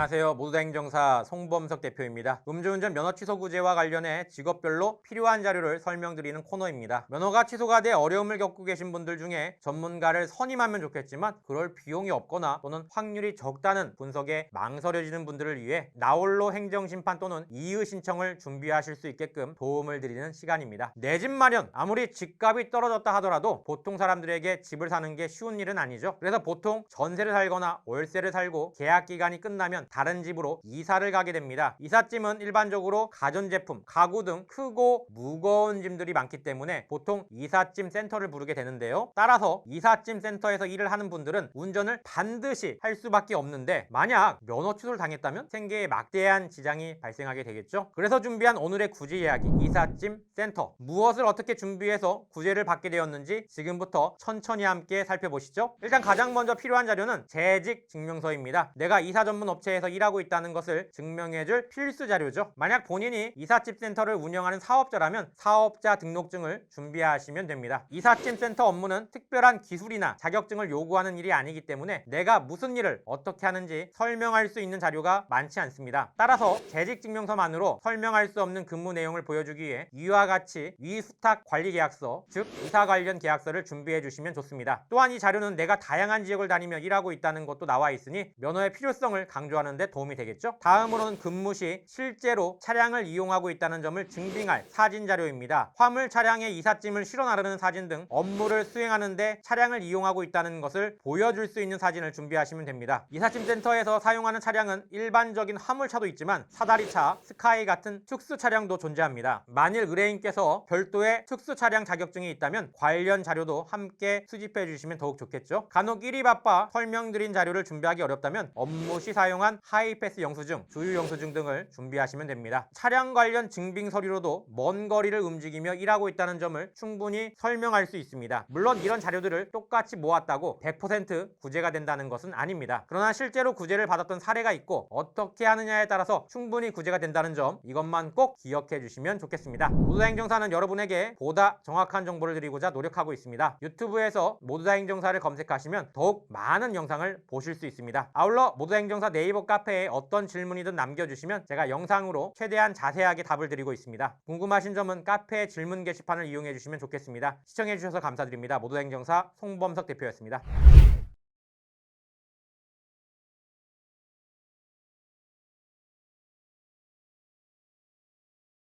안녕하세요. 모두다 행정사 송범석 대표입니다. 음주운전 면허 취소 구제와 관련해 직업별로 필요한 자료를 설명드리는 코너입니다. 면허가 취소가 돼 어려움을 겪고 계신 분들 중에 전문가를 선임하면 좋겠지만 그럴 비용이 없거나 또는 확률이 적다는 분석에 망설여지는 분들을 위해 나홀로 행정심판 또는 이의 신청을 준비하실 수 있게끔 도움을 드리는 시간입니다. 내 집 마련 아무리 집값이 떨어졌다 하더라도 보통 사람들에게 집을 사는 게 쉬운 일은 아니죠. 그래서 보통 전세를 살거나 월세를 살고 계약 기간이 끝나면 다른 집으로 이사를 가게 됩니다. 이삿짐은 일반적으로 가전제품, 가구 등 크고 무거운 짐들이 많기 때문에 보통 이삿짐 센터를 부르게 되는데요. 따라서 이삿짐 센터에서 일을 하는 분들은 운전을 반드시 할 수밖에 없는데 만약 면허 취소를 당했다면 생계에 막대한 지장이 발생하게 되겠죠. 그래서 준비한 오늘의 구제 이야기 이삿짐 센터 무엇을 어떻게 준비해서 구제를 받게 되었는지 지금부터 천천히 함께 살펴보시죠. 일단 가장 먼저 필요한 자료는 재직 증명서입니다. 내가 이사 전문 업체 에서 일하고 있다는 것을 증명해줄 필수 자료죠. 만약 본인이 이삿짐 센터를 운영하는 사업자라면 사업자 등록증을 준비하시면 됩니다. 이삿짐 센터 업무는 특별한 기술이나 자격증을 요구하는 일이 아니기 때문에 내가 무슨 일을 어떻게 하는지 설명할 수 있는 자료가 많지 않습니다. 따라서 재직 증명서만으로 설명할 수 없는 근무 내용을 보여주기 위해 위와 같이 위수탁 관리 계약서, 즉 이사 관련 계약서를 준비해 주시면 좋습니다. 또한 이 자료는 내가 다양한 지역을 다니며 일하고 있다는 것도 나와 있으니 면허의 필요성을 강조 하는 데 도움이 되겠죠. 다음으로는 근무 시 실제로 차량을 이용하고 있다는 점을 증빙할 사진 자료입니다. 화물 차량에 이삿짐을 실어 나르는 사진 등 업무를 수행하는 데 차량을 이용하고 있다는 것을 보여줄 수 있는 사진을 준비하시면 됩니다. 이삿짐 센터에서 사용하는 차량은 일반적인 화물차도 있지만 사다리차, 스카이 같은 특수 차량도 존재합니다. 만일 의뢰인께서 별도의 특수 차량 자격증이 있다면 관련 자료도 함께 수집해 주시면 더욱 좋겠죠. 간혹 일이 바빠 설명드린 자료를 준비하기 어렵다면 업무 시 사용한 하이패스 영수증, 주유 영수증 등을 준비하시면 됩니다. 차량 관련 증빙 서류로도 먼 거리를 움직이며 일하고 있다는 점을 충분히 설명할 수 있습니다. 물론 이런 자료들을 똑같이 모았다고 100% 구제가 된다는 것은 아닙니다. 그러나 실제로 구제를 받았던 사례가 있고 어떻게 하느냐에 따라서 충분히 구제가 된다는 점 이것만 꼭 기억해 주시면 좋겠습니다. 모두다 행정사는 여러분에게 보다 정확한 정보를 드리고자 노력하고 있습니다. 유튜브에서 모두다 행정사를 검색하시면 더욱 많은 영상을 보실 수 있습니다. 아울러 모두다 행정사 네이버 카페에 어떤 질문이든 남겨주시면 제가 영상으로 최대한 자세하게 답을 드리고 있습니다. 궁금하신 점은 카페 질문 게시판을 이용해 주시면 좋겠습니다. 시청해 주셔서 감사드립니다. 모두다 행정사 송범석 대표였습니다.